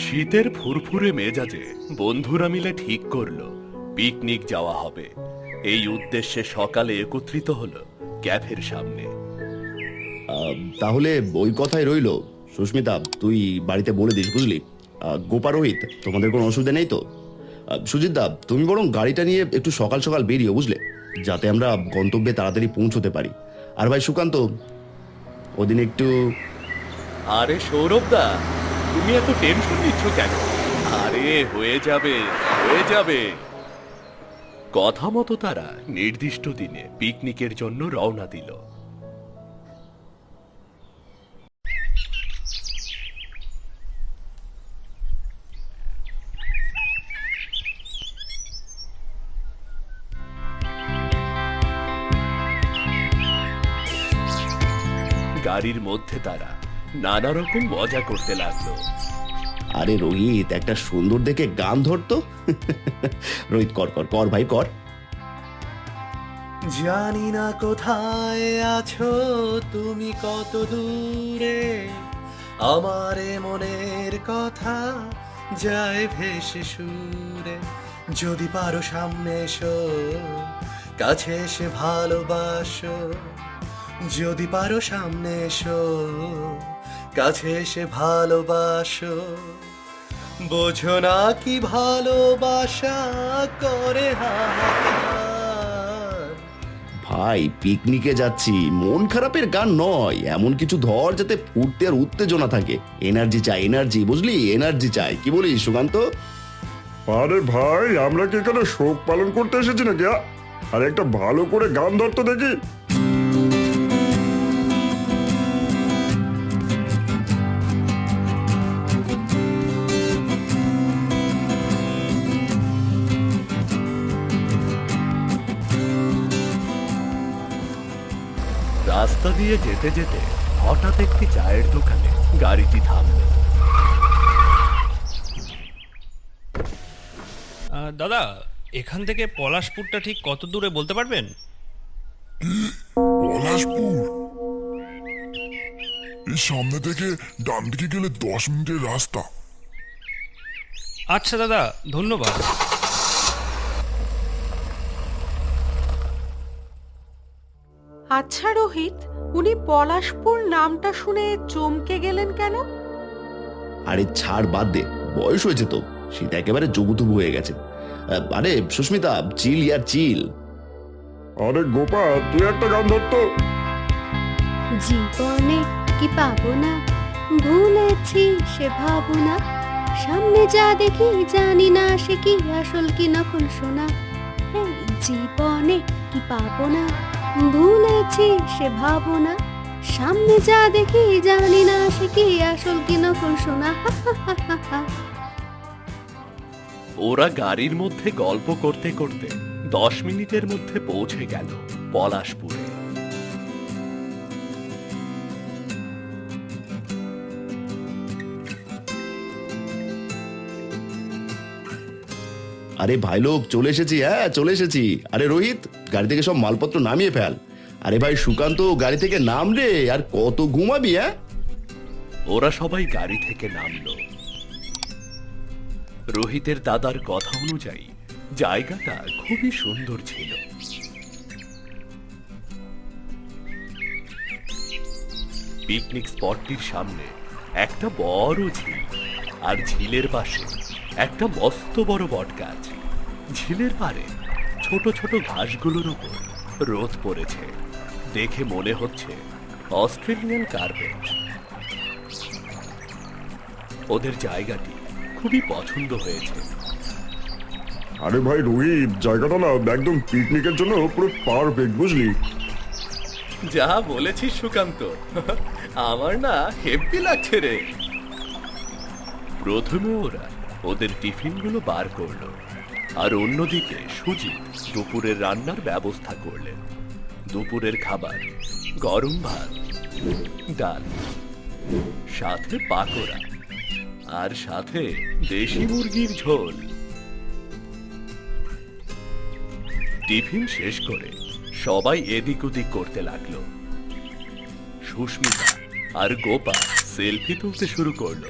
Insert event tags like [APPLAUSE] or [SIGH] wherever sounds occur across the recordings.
শীতের ফুরফুরে মেজাজে বন্ধুরা মিলে ঠিক করল পিকনিক যাওয়া হবে। এই উদ্দেশ্যে সকালে একত্রিত হলো ক্যাফের সামনে। তাহলে ওই কথাই রইল। সুস্মিতা তুই বাড়িতে বলে দিস বুঝলি? গোপা রোহিত তোমাদের কোনো অসুবিধা নেই তো? সুজিত দা তুমি বরং গাড়িটা নিয়ে একটু সকাল সকাল বেরিয়ে বুঝলে? যাতে আমরা গন্তব্যে তাড়াতাড়ি পৌঁছতে পারি। আর ভাই সুকান্ত ওদিন একটু আরে সৌরভ দা তুমি এত টেনশন নিচ্ছ কেন? আরে, হয়ে যাবে হয়ে যাবে। কথা মতো তারা নির্দিষ্ট দিনে পিকনিকের জন্য রওনা দিল। গাড়ির মধ্যে তারা নানা রকম মজা করতে লাগল। আরে রোহিত একটা সুন্দর দেখে গান ধরতো? রোহিত কর কর কর ভাই কর। জানি না কোথায় আছো তুমি কত দূরে। আমার মনের কথা যায় ভেসে সুরে। যদি পারো সামনে এসো কাছে এসে ভালোবাসো। যদি পারো সামনে এসো কাছে এসে ভালোবাসো। বোঝো না কি ভালোবাসা করে ভাই পিকনিকে যাচ্ছি মন খারাপের গান নয় এমন কিছু ধর যাতে ফুটতে আর উত্তেজনা থাকে। এনার্জি চাই এনার্জি বুঝলি? এনার্জি চাই। কি বলিস সুকান্ত? আরে ভাই আমরা কি এখানে শোক পালন করতে এসেছি নাকি? আর একটা ভালো করে গান ধরতো দেখি। দিয়ে যেতে যেতে হঠাৎ একটি চায়ের দোকানে গাড়িটি থামল। দাদা এখান থেকে পলাশপুরটা ঠিক কত দূরে বলতে পারবেন? পলাশপুর? এই সামনে থেকে ডান দিকে গেলে দশ মিনিটের রাস্তা। আচ্ছা দাদা ধন্যবাদ। আচ্ছা রোহিত উনি পলাশপুর নামটা শুনে চমকে গেলেন কেন? আরে ছাড় বাদ দে বয়স হয়েছে তো সেটা একেবারে জবুতুবু হয়ে গেছে। আরে সুস্মিতা চিল ইয়ার চিল। আরে গোপা তুই একটা গান ধরতো জীবনে কি পাবো না ভুলেছি সে ভাবনা সামনে যা দেখি জানি না সে কি আসল কি নকল শোনা। এই জীবনে কি পাবো না ভুলেছি সে ভাবনা। সামনে যা দেখি জানি না সে কি আসল কি নকল শোনা ওরা গাড়ির মধ্যে গল্প করতে করতে দশ মিনিটের মধ্যে পৌঁছে গেল পলাশপুরে। আরে ভাই লোক চলে এসেছি হ্যাঁ চলে এসেছি। আরে রোহিত গাড়ি থেকে সব মালপত্র নামিয়ে ফেল। আরে ভাই, সুকান্ত গাড়ি থেকে নাম রে, আর কত ঘুমাবি হ্যাঁ ওরা সবাই গাড়ি থেকে নামলো। রোহিতের দাদার কথা অনুযায়ী জায়গাটা খুবই সুন্দর ছিল। পিকনিক স্পটটির সামনে একটা বড় ঝিল, আর ঝিলের পাশে একটা মস্ত বড় বট গাছ ঝিলের পারে ছোট ছোট ঘাসগুলোর উপর রোদ পড়েছে। দেখে মনে হচ্ছে অস্ট্রেলিয়ান কার্পেট। ওদের জায়গাটি খুবই পছন্দ হয়েছে। আরে ভাই রোহিত জায়গাটা না একদম পিকনিকের জন্য পুরো পারফেক্ট বুঝলি? যা বলেছিস সুকান্ত। আমার না হেব্বি লাগছে রে। প্রথমে ওরা ওদের টিফিনগুলো বার করল। আর অন্যদিকে সুজিত দুপুরের রান্নার ব্যবস্থা করলেন। দুপুরের খাবার, গরম ভাত, ডাল, সাথে পাকোড়া, আর সাথে দেশি মুরগির ঝোল। টিফিন শেষ করে সবাই এদিক ওদিক করতে লাগল। সুস্মিতা আর গোপা সেলফি তুলতে শুরু করল।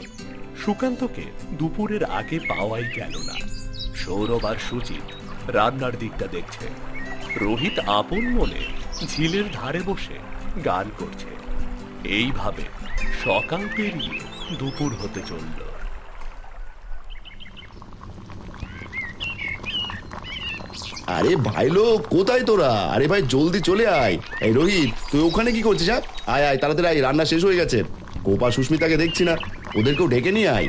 সুকান্তকে দুপুরের আগে পাওয়াই গেল না। সৌরভ আর সুজিত রান্নার দিকটা দেখছে। রোহিত আপন মনে ঝিলের ধারে বসে গান করছে। এইভাবে সকাল পেরিয়ে দুপুর হতে চলল। আরে ভাই লোক, কোথায় তোরা? আরে ভাই, জলদি চলে আয়। এই রোহিত, তুই ওখানে কি করছিস হ্যাঁ? আয় আয়, তাড়াতাড়ি আয়, রান্না শেষ হয়ে গেছে। গোপা সুস্মিতাকে দেখছি না। ওদেরকেও ডেকে নিয়ে আয়।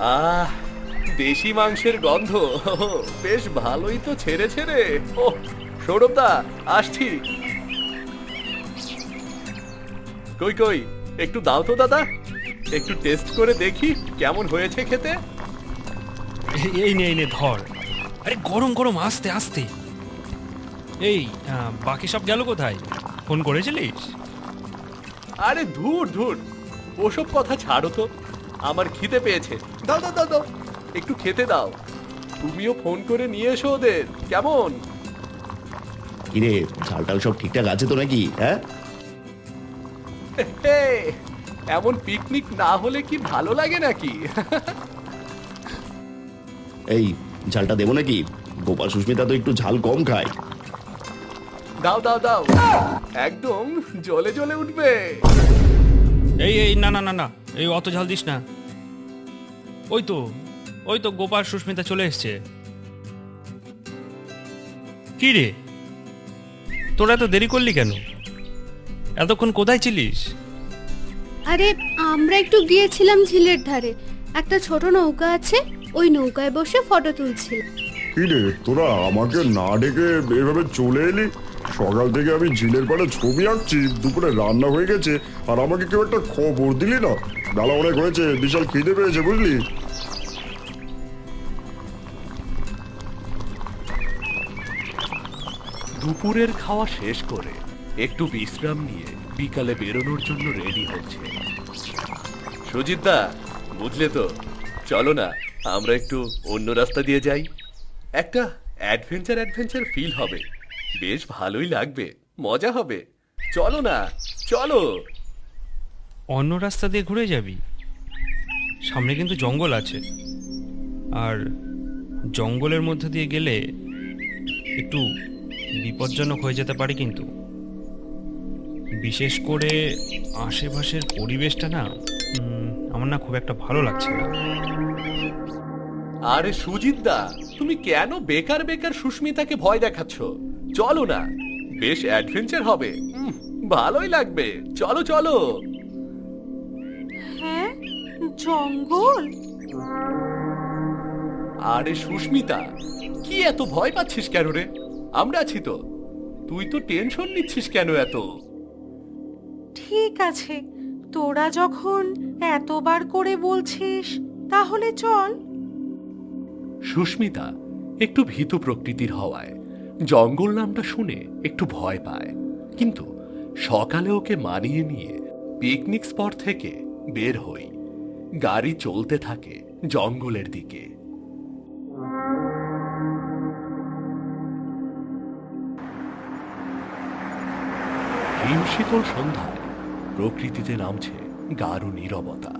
আহ দেশি মাংসের গন্ধ। বেশ ভালোই তো ছেড়ে ছেড়ে ও সৌরভদা আসছি। কই কই একটু দাও তো দাদা। একটু টেস্ট করে দেখি কেমন হয়েছে খেতে। এই- নে এই নে ধর। আরে গরম গরম আস্তে আস্তে। এই আহ, বাকি সব গেল কোথায়? ফোন করেছিলিস? আরে ধুর ধুর। ওসব কথা ছাড়ো তো। আমার খিদে পেয়েছে। দাও দাও দাও দাও। একটু খেতে দাও। তুমিও ফোন করে নিয়ে এসো ওদের। কেমন? কিরে ঝাল টাল সব ঠিকঠাক আছে তো নাকি হ্যাঁ? এমন পিকনিক না হলে কি ভালো লাগে নাকি? এই ঝালটা দেবো নাকি? গোপাল সুস্মিতা তো একটু ঝাল কম খায়। দাও দাও দাও। একদম জলে জলে উঠবে। এই এই না না না না। এই অত ঝাল দিস না। ওই তো ওই তো গোপাল সুস্মিতা চলে এসছে। কি রে? তোরা এত দেরি করলি কেন? এতক্ষণ কোথায় ছিলিস? আরে আমরা একটু গিয়েছিলাম ঝিলের ধারে। একটা ছোট নৌকা আছে ওই নৌকায় বসে ফটো তুলছিলাম। কি রে তোরা আমাকে না ডেকে এভাবে চলে এলি? সকাল থেকে আমি ঝিলের পাড়ে ছবি আঁকছি, দুপুরে রান্না হয়ে গেছে, আর আমাকে কেউ একটা খবর দিলি না। বেলা অনেক হয়েছে, বিশাল খিদে পেয়েছে, বুঝলি? দুপুরের খাওয়া শেষ করে একটু বিশ্রাম নিয়ে বিকালে বেরোনোর জন্য রেডি হচ্ছে। সুজিত দা, বুঝলে তো? চলো না, আমরা একটু অন্য রাস্তা দিয়ে যাই। একটা অ্যাডভেঞ্চার অ্যাডভেঞ্চার ফিল হবে। বেশ ভালোই লাগবে। মজা হবে। চলো না চলো। অন্য রাস্তা দিয়ে ঘুরে যাবি। সামনে কিন্তু জঙ্গল আছে। আর জঙ্গলের মধ্যে দিয়ে গেলে একটু বিপজ্জনক হয়ে যেতে পারে কিন্তু। বিশেষ করে আশেপাশের পরিবেশটা না আমার না খুব একটা ভালো লাগছে না। আরে সুজিত দা তুমি কেন বেকার বেকার সুস্মিতাকে ভয় দেখাচ্ছ? চলো না বেশ অ্যাডভেঞ্চার হবে। উম, ভালোই লাগবে। চলো চলো। হ্যাঁ জঙ্গল? আরে সুস্মিতা কি এত ভয় পাচ্ছিস কেন রে? আমরা আছি তো। তুই তো টেনশন নিচ্ছিস কেন এত? ঠিক আছে তোরা যখন এতবার করে বলছিস তাহলে চল। সুস্মিতা একটু ভীতু প্রকৃতির হওয়ায়। জঙ্গল নামটা শুনে একটু ভয় পায়। কিন্তু সকালে ওকে মানিয়ে নিয়ে পিকনিক স্পট থেকে বের হই। গাড়ি চলতে থাকে জঙ্গলের দিকে। হিমশীতল সন্ধ্যায় প্রকৃতিতে নামছে গাঢ় নীরবতা।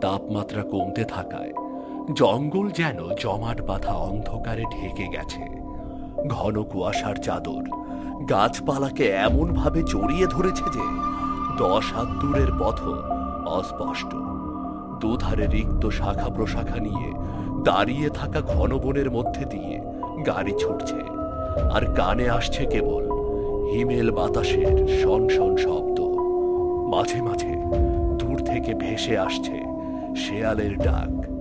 তাপমাত্রা কমতে থাকায় জঙ্গল যেন জমাট বাঁধা অন্ধকারে ঢেকে গেছে। ঘন কুয়াশার চাদর গাছপালাকে এমনভাবে জড়িয়ে ধরেছে যে দশ হাত দূরের পথ অস্পষ্ট। দুধারে রিক্ত শাখা প্রশাখা নিয়ে দাঁড়িয়ে থাকা ঘন বনের মধ্যে দিয়ে গাড়ি ছুটছে। আর কানে আসছে কেবল হিমেল বাতাসের শন শন শব্দ। মাঝে মাঝে দূর থেকে ভেসে আসছে শেয়ালের ডাক।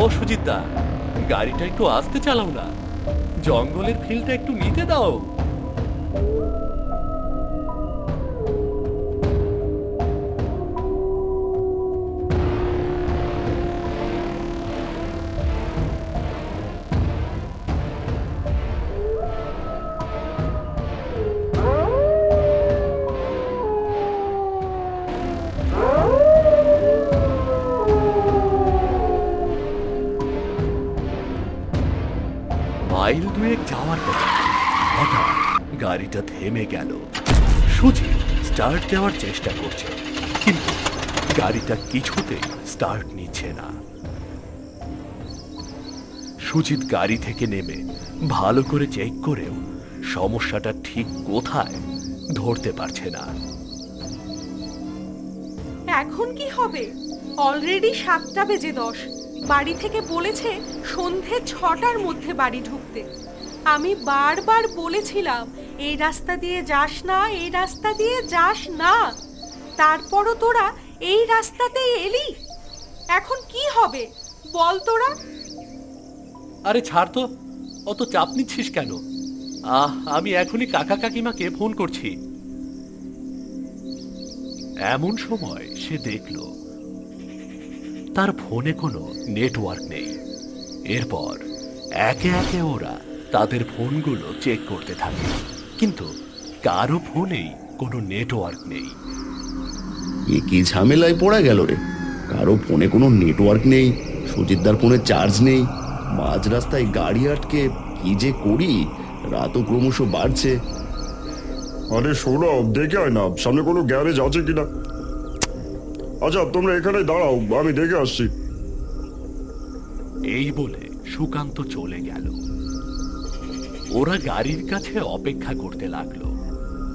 ও সুজিতদা গাড়িটা একটু আস্তে চালাও না। জঙ্গলের ফিলটা একটু নিতে দাও। গাড়িটা থেমে গেল। সুজিত স্টার্ট দেওয়ার চেষ্টা করছে, কিন্তু গাড়িটা কিছুতেই স্টার্ট নিচ্ছে না। সুজিত গাড়ি থেকে নেমে ভালো করে চেক করেও সমস্যাটা ঠিক কোথায় ধরতে পারছে না। এখন কি হবে? অলরেডি সাতটা বেজে দশ। বাড়ি থেকে বলেছে সন্ধে ছটার মধ্যে বাড়ি ঢুকতে। আমি বারবার বলেছিলাম এই রাস্তা দিয়ে যাস না, এই রাস্তা দিয়ে যাস না। তারপরও তোরা এই রাস্তাতে এলি? এখন কি হবে? বল তোরা। আরে ছাড় তো, অত চাপ নিচ্ছিস কেন? আহ, আমি এখনই কাকা কাকিমাকে ফোন করছি। এমন সময় সে দেখল, তার ফোনে কোনো নেটওয়ার্ক নেই। এরপর একে একে ওরা তাদের ফোনগুলো চেক করতে থাকে। কিন্তু কারও ফোনেই কোনো নেটওয়ার্ক নেই। এ কি ঝামেলায় পড়া গেল রে? কারও ফোনে কোনো নেটওয়ার্ক নেই সুজিতদার ফোনে চার্জ নেই মাঝ রাস্তায় গাড়ি আটকে কি যে করি রাতও ক্রমশ বাড়ছে। আরে সৌরভ দেখে আয় না সামনে কোনো গ্যারেজ আছে কিনা? আচ্ছা তোমরা এখানে দাঁড়াও আমি দেখে আসছি। এই বলে সুকান্ত চলে গেল। ওরা গাড়ির কাছে অপেক্ষা করতে লাগল।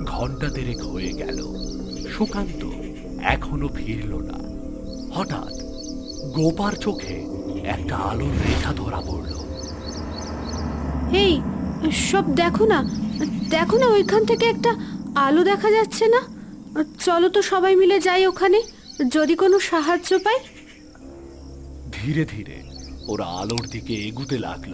ঘণ্টা দেরেক হয়ে গেল। সুকান্ত এখনও ফিরল না। হঠাৎ গোপার চোখে একটা আলোর রেখা ধরা পড়ল। এই সব দেখো না দেখো না ওইখান থেকে একটা আলো দেখা যাচ্ছে না? চলো তো সবাই মিলে যাই ওখানে যদি কোনো সাহায্য পাই। ধীরে ধীরে ওরা আলোর দিকে এগুতে লাগল।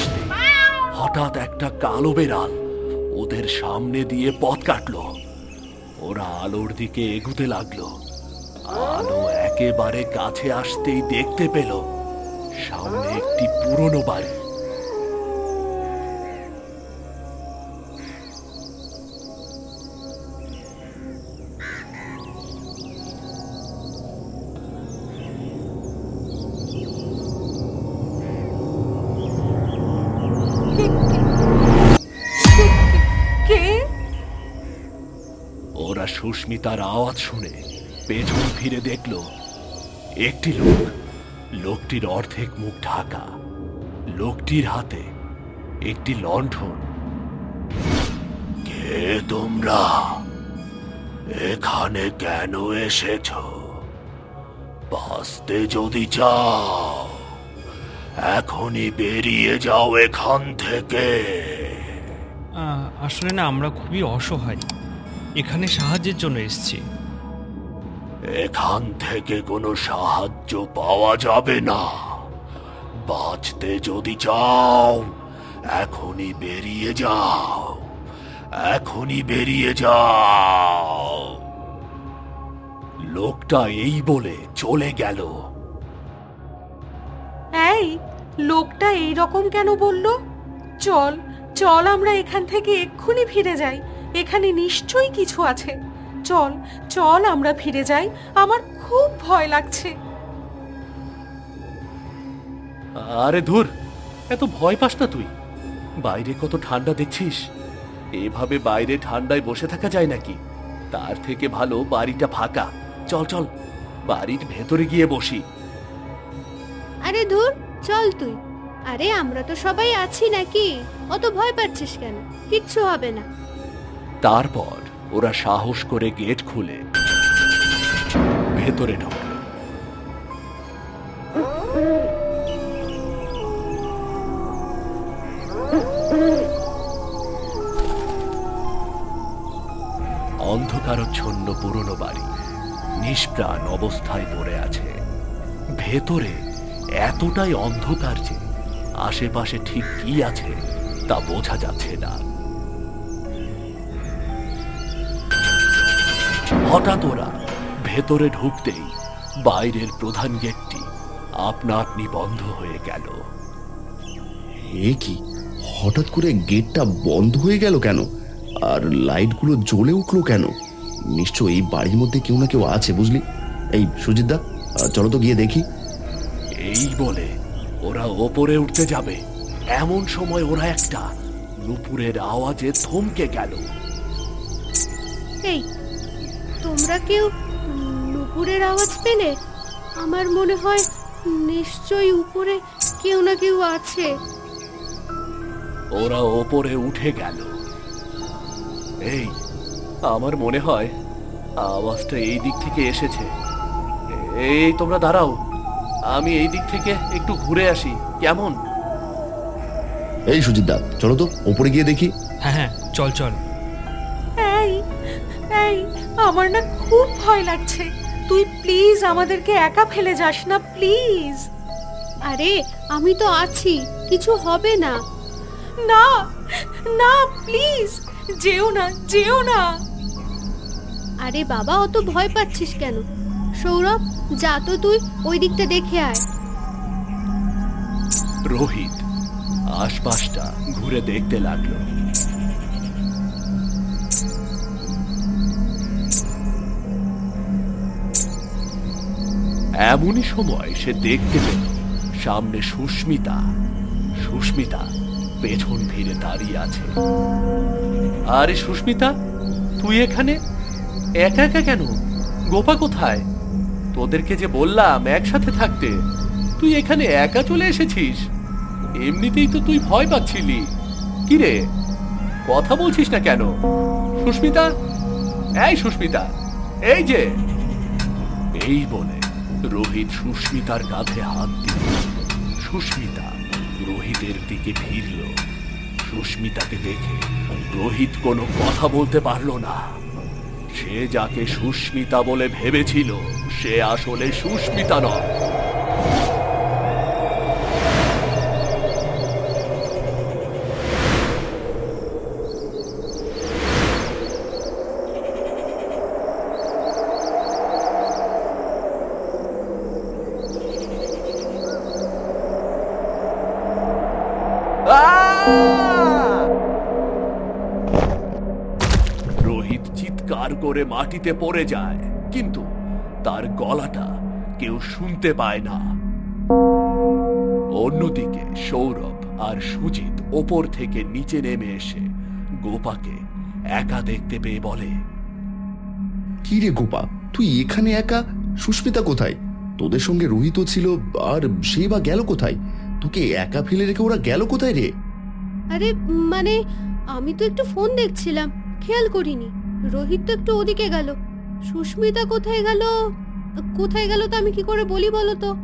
আসতে। হঠাৎ একটা কালো বেড়াল ওদের সামনে দিয়ে পথ কাটলো। ওরা আলোর দিকে এগুতে লাগল। আলো একেবারে কাছে আসতেই দেখতে পেল, সামনে একটি পুরনো বাড়ি। ওরা সুস্মিতার আওয়াজ শুনে পেছন ফিরে দেখল একটি লোক। লোকটির অর্ধেক মুখ ঢাকা। লোকটির হাতে একটি লণ্ঠন। কে তোমরা? এখানে কেন এসেছ? বাঁচতে যদি চাও এখনই বেরিয়ে যাও এখান থেকে। আহ, আসলে না আমরা খুবই অসহায়। এখানে সাহায্যের জন্য এসেছি। এখান থেকে কোনো সাহায্য পাওয়া যাবে না। বাঁচতে যদি চাও এখনই বেরিয়ে যাও। এখনই বেরিয়ে যাও। লোকটা এই বলে চলে গেল। এই লোকটা এই রকম কেন বলল? চল চল আমরা এখান থেকে এক্ষুনি ফিরে যাই। এখানে নিশ্চয়ই কিছু আছে। চল চল আমরা ফিরে যাই। আমার খুব ভয় লাগছে। আরে ধুর এত ভয় পাস না তুই। বাইরে কত ঠান্ডা দেখছিস? এভাবে বাইরে ঠান্ডায় বসে থাকা যায় নাকি? তার থেকে ভালো বাড়িটা ফাঁকা। চল চল বাড়ির ভেতরে গিয়ে বসি। আরে ধুর চল তুই। আরে আমরা তো সবাই আছি নাকি? অত ভয় পাচ্ছিস কেন? কিচ্ছু হবে না। তারপর ওরা সাহস করে গেট খুলে ভেতরে ঢুকলো অন্ধকারচ্ছন্ন পুরনো বাড়ি, নিষ্প্রাণ অবস্থায় পড়ে আছে। ভেতরে এতটাই অন্ধকার যে আশেপাশে ঠিক কি আছে তা বোঝা যাচ্ছে না। হঠাৎ ওরা ভেতরে ঢুকতেই বাইরের প্রধান গেটটি আপনা আপনি বন্ধ হয়ে গেল। এ কি? হঠাৎ করে গেটটা বন্ধ হয়ে গেল কেন? আর লাইটগুলো জ্বলে উঠল কেন? নিশ্চয়ই এই বাড়ির মধ্যে কেউ না কেউ আছে বুঝলি? এই সুজিতদা চলো তো গিয়ে দেখি। এই বলে ওরা ওপরে উঠতে যাবে। এমন সময় ওরা একটা নুপুরের আওয়াজে থমকে গেল। এই তোমরা কেউ নুপুরের আওয়াজ পেলে? আমার মনে হয় নিশ্চয়ই উপরে কেউ না কেউ আছে। ওরা ওপরে উঠে গেল। এই আমার মনে হয় আওয়াজটা এই দিক থেকে এসেছে। এই তোমরা দাঁড়াও। আমি এই দিক থেকে একটু ঘুরে আসি। কেমন? এই সুজিতদা চলো তো ওপরে গিয়ে দেখি। হ্যাঁ হ্যাঁ চল চল। আমার না খুব ভয় লাগছে। তুই প্লিজ আমাদেরকে একা ফেলে যাস না প্লিজ আরে আমি তো আছি কিছু হবে না। না না প্লিজ যেও না যেও না। আরে বাবা অত ভয় পাচ্ছিস কেন? সৌরভ যা তো তুই ওই দিকটা দেখে আয়। রোহিত আশপাশটা ঘুরে দেখতে লাগল। এমনই সময় সে দেখতে পেল সামনে সুস্মিতা। সুস্মিতা পেছন ফিরে দাঁড়িয়ে আছে। আরে সুস্মিতা, তুই এখানে? একা একা কেন? গোপা কোথায়? তোদেরকে যে বললাম একসাথে থাকতে, তুই এখানে একা চলে এসেছিস? এমনিতেই তো তুই ভয় পাচ্ছিলি। কি রে? কথা বলছিস না কেন? সুস্মিতা? এই সুস্মিতা, এই যে। এই বলে রোহিত সুস্মিতার কাঁধে হাত দিল সুস্মিতা রোহিতের দিকে ফিরল। সুস্মিতাকে দেখে রোহিত কোনো কথা বলতে পারল না। সে যাকে সুস্মিতা বলে ভেবেছিল, সে আসলে সুস্মিতা নয়। করে মাটিতে পড়ে যায় কিন্তু তার গলাটা কেউ শুনতে পায় না। অন্যদিকে সৌরভ আর সুজিত ওপর থেকে নিচে নেমে এসে গোপাকে একা দেখতে পেয়ে বলে কি রে গোপা তুই এখানে একা? সুস্মিতা কোথায়? তোদের সঙ্গে রোহিত ছিল আর সে বা গেল কোথায়? তোকে একা ফেলে রেখে ওরা গেল কোথায় রে? আরে মানে আমি তো একটু ফোন দেখছিলাম খেয়াল করিনি। রোহিত তো একটু ওদিকে গেল। সুস্মিতা কোথায় গেল? কোথায় গেল তো আমি কি করে বলি বলো তো?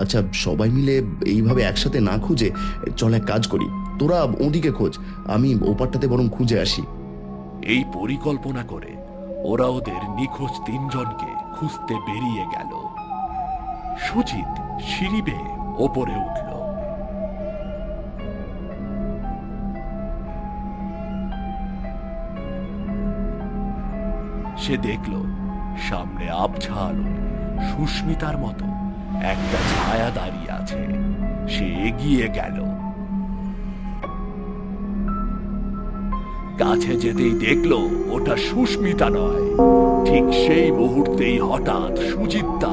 আচ্ছা সবাই মিলে এইভাবে একসাথে না খুঁজে চল এক কাজ করি। তোরা ওদিকে খোঁজ আমি ওপারটাতে বরং খুঁজে আসি। এই পরিকল্পনা করে ওরা ওদের নিখোঁজ তিনজনকে খুঁজতে বেরিয়ে গেল। সুজিত সিঁড়ি বেয়ে ওপরে উঠল। সে দেখল সামনে আবছা আলো সুস্মিতার মতো একটা ছায়া দাঁড়িয়ে আছে। সে এগিয়ে গেল। কাছে যেতেই দেখল ওটা সুস্মিতা নয়। ঠিক সেই মুহূর্তেই হঠাৎ সুচিত্তা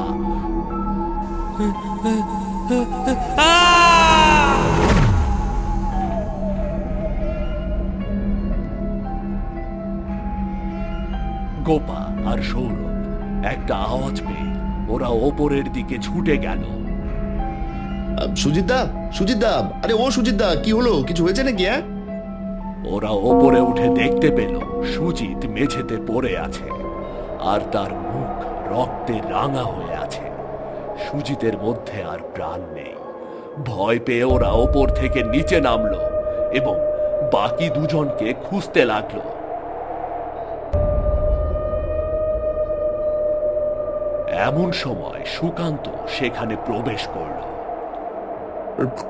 গোপা আর সৌরভ একটা আওয়াজ পেয়ে ওরা ওপরের দিকে ছুটে গেল। সুজিত দা সুজিত দা আরে ও সুজিত দা কি হলো? কিছু হয়েছে নাকি হ্যাঁ? ওরা ওপরে উঠে দেখতে পেল সুজিত মেঝেতে পড়ে আছে আর তার মুখ রক্তে রাঙা হয়ে আছে। সুজিতের মধ্যে আর প্রাণ নেই। ভয় পেয়ে ওরা ওপর থেকে নিচে নামলো এবং বাকি দুজনকে খুঁজতে লাগল। এমন সময় সুকান্ত সেখানে প্রবেশ করল।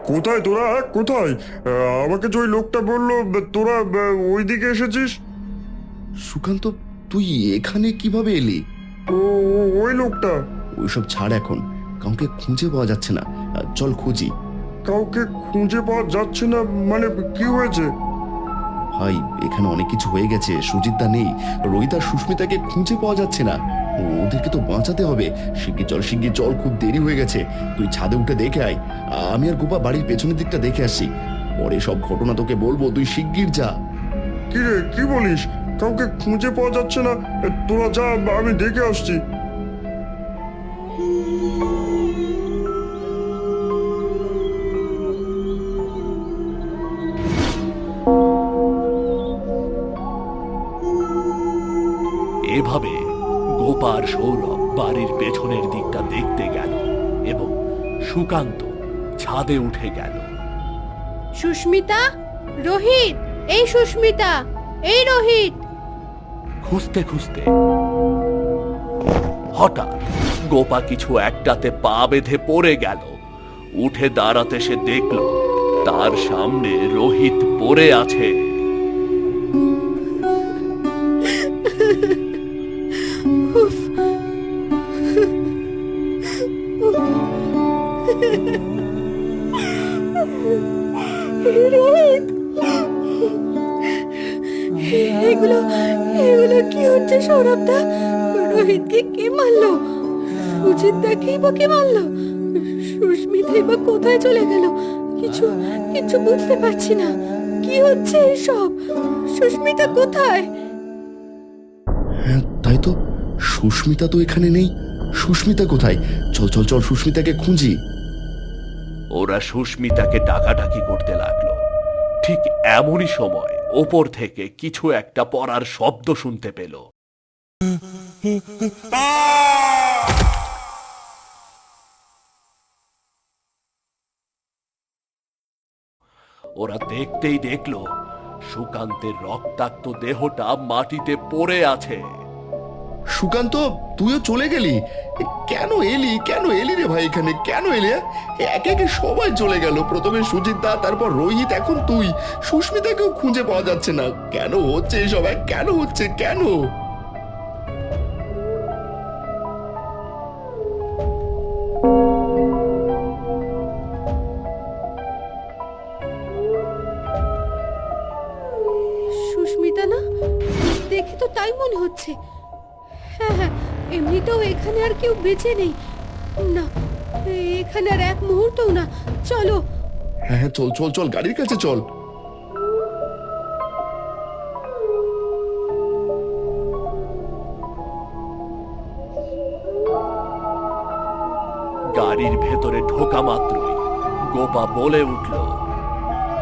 কোথায় তোরা? কোথায়? আহ, আমাকে যে ওই লোকটা বলল তোরা ওই দিকে এসেছিস? সুকান্ত তুই এখানে কীভাবে এলি? ওই লোকটা। ওইসব ছাড় এখন। কাউকে খুঁজে পাওয়া যাচ্ছে না। চল খুঁজি। কাউকে খুঁজে পাওয়া যাচ্ছে না মানে কি হয়েছে? ভাই এখানে অনেক কিছু হয়ে গেছে সুজিতদা নেই রোহিত সুস্মিতাকে খুঁজে পাওয়া যাচ্ছে না। ওদেরকে তো বাঁচাতে হবে। শিগগির চল শিগগির চল খুব দেরি হয়ে গেছে। তুই ছাদে উঠে দেখে আয়। আমি আর গোপা বাড়ির পেছনের দিকটা দেখে আসি পরে সব ঘটনা তোকে বলব তুই শিগগির যা। কি রে কি বলিস? কাউকে খুঁজে পাওয়া যাচ্ছে না। তোরা যা আমি দেখে আসছি। এভাবে গোপার সৌরভ বাড়ির পেছনের দিকটা দেখতে গেল এবং সুকান্ত ছাদে উঠে গেল। সুস্মিতা? রোহিত? এই সুস্মিতা এই রোহিত। খুঁজতে খুঁজতে হঠাৎ গোপা কিছু একটাতে পা বেঁধে পড়ে গেল। উঠে দাঁড়াতে সে দেখল তার সামনে রোহিত পড়ে আছে। রোহিতকে কে মারলো? সুজিতদা কি বা কে মারলো? সুস্মিতাই বা কোথায় চলে গেল? কিছু কিছু বুঝতে পারছি না। কি হচ্ছে এসব? সুস্মিতা কোথায়? হ্যাঁ তাই তো। সুস্মিতা তো এখানে নেই। সুস্মিতা কোথায়? চল চল চল সুস্মিতাকে খুঁজি। ওরা সুস্মিতাকে ডাকাডাকি করতে লাগল। ঠিক এমনই সময় ওপর থেকে কিছু একটা পড়ার শব্দ শুনতে পেল। ওরা দেখতেই দেখল সুকান্তের রক্তাক্ত দেহটা মাটিতে পড়ে আছে। সুকান্ত, তুইও চলে গেলি? কেন এলি? কেন এলি রে ভাই এখানে? কেন এলি হ্যাঁ? একে একে সবাই চলে গেল। প্রথমে সুজিত দা, তারপর রোহিত, এখন তুই। সুস্মিতাকেও খুঁজে পাওয়া যাচ্ছে না। কেন হচ্ছে এসব? হ্যাঁ? কেন হচ্ছে? কেন? আর কেউ বেঁচে নেই। না এখানে আর এক মুহূর্তও না। চলো। হ্যাঁ হ্যাঁ চল চল চল গাড়ির কাছে চল। গাড়ির ভেতরে ঢোকা মাত্রই গোপা বলে উঠল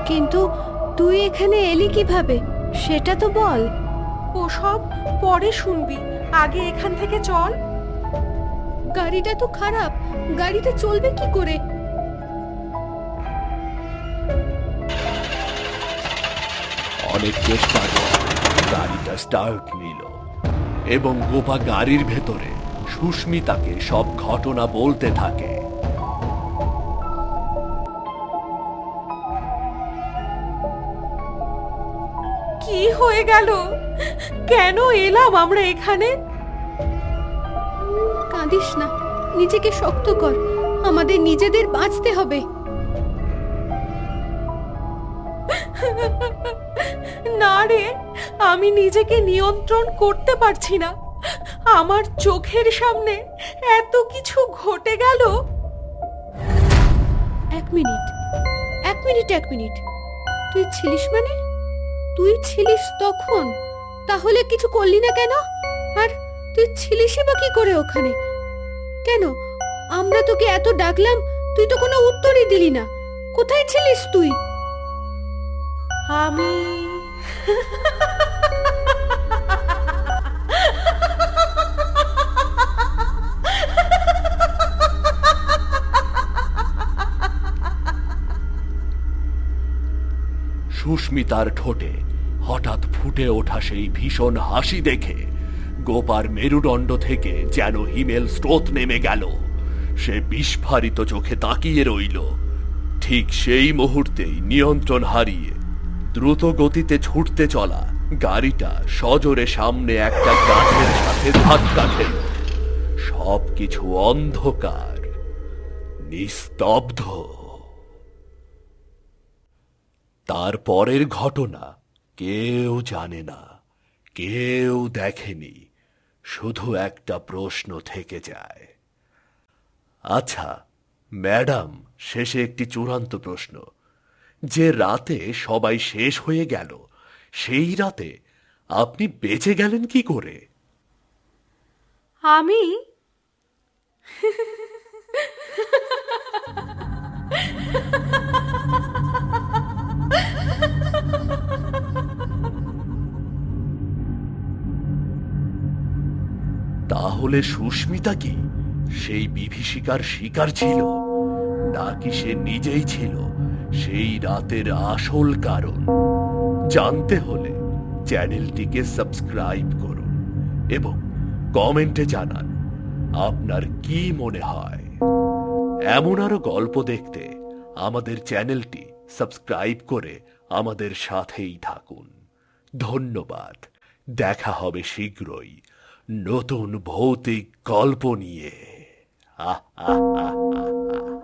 কিন্তু তুই এখানে এলি কীভাবে? সেটা তো বল। ওসব পরে শুনবি। আগে এখান থেকে চল। গাড়িটা তো খারাপ। গাড়িটা চলবে কি করে? অনেক চেষ্টা গাড়িটা স্টার্ট নিল। এবং গোপা গাড়ির ভেতরে সুস্মিতাকে সব ঘটনা বলতে থাকে। কি হয়ে গেল? কেন এলাম আমরা এখানে? কাঁদিস না। নিজেকে শক্ত কর। আমাদের নিজেদের বাঁচতে হবে। না রে আমি নিজেকে নিয়ন্ত্রণ করতে পারছি না। আমার চোখের সামনে এত কিছু ঘটে গেল। এক মিনিট। এক মিনিট এক মিনিট। তুই ছিলিস মানে? তুই ছিলিস তখন। তাহলে কিছু করলি না কেন? আর তুই ছিলিসই বা কি করে ওখানে? কেন? আমরা তোকে এত ডাকলাম তুই তো কোনো উত্তরই দিলি না। কোথায় ছিলিস তুই? আমি সুস্মিতার ঠোঁটে হঠাৎ ফুটে ওঠা সেই ভীষণ হাসি দেখে গোপার মেরুদণ্ড থেকে যেন হিমেল স্রোত নেমে গেল। সে বিস্ফারিত চোখে তাকিয়ে রইল। ঠিক সেই মুহূর্তেই নিয়ন্ত্রণ হারিয়ে দ্রুত গতিতে ছুটতে চলা গাড়িটা সজোরে সামনে একটা গাছের সাথে ধাক্কা খেল। সবকিছু অন্ধকার, নিস্তব্ধ। তার পরের ঘটনা কেউ জানে না, কেউ দেখেনি। শুধু একটা প্রশ্ন থেকে যায়। আচ্ছা ম্যাডাম শেষে একটি চূড়ান্ত প্রশ্ন। যে রাতে সবাই শেষ হয়ে গেল সেই রাতে আপনি বেঁচে গেলেন কি করে? আমি? [LAUGHS] তাহলে সুস্মিতা কি? সেই বিভীষিকার শিকার ছিল? নাকি সে নিজেই ছিল সেই রাতের আসল কারণ? জানতে হলে চ্যানেলটিকে সাবস্ক্রাইব করুন এবং কমেন্টে জানান আপনার কি মনে হয়। এমন আরও গল্প দেখতে আমাদের চ্যানেলটি সাবস্ক্রাইব করে আমাদের সাথেই থাকুন। ধন্যবাদ। দেখা হবে শীঘ্রই। নতুন ভৌতিক গল্প নিয়ে আহ আহ আহ আহ আহ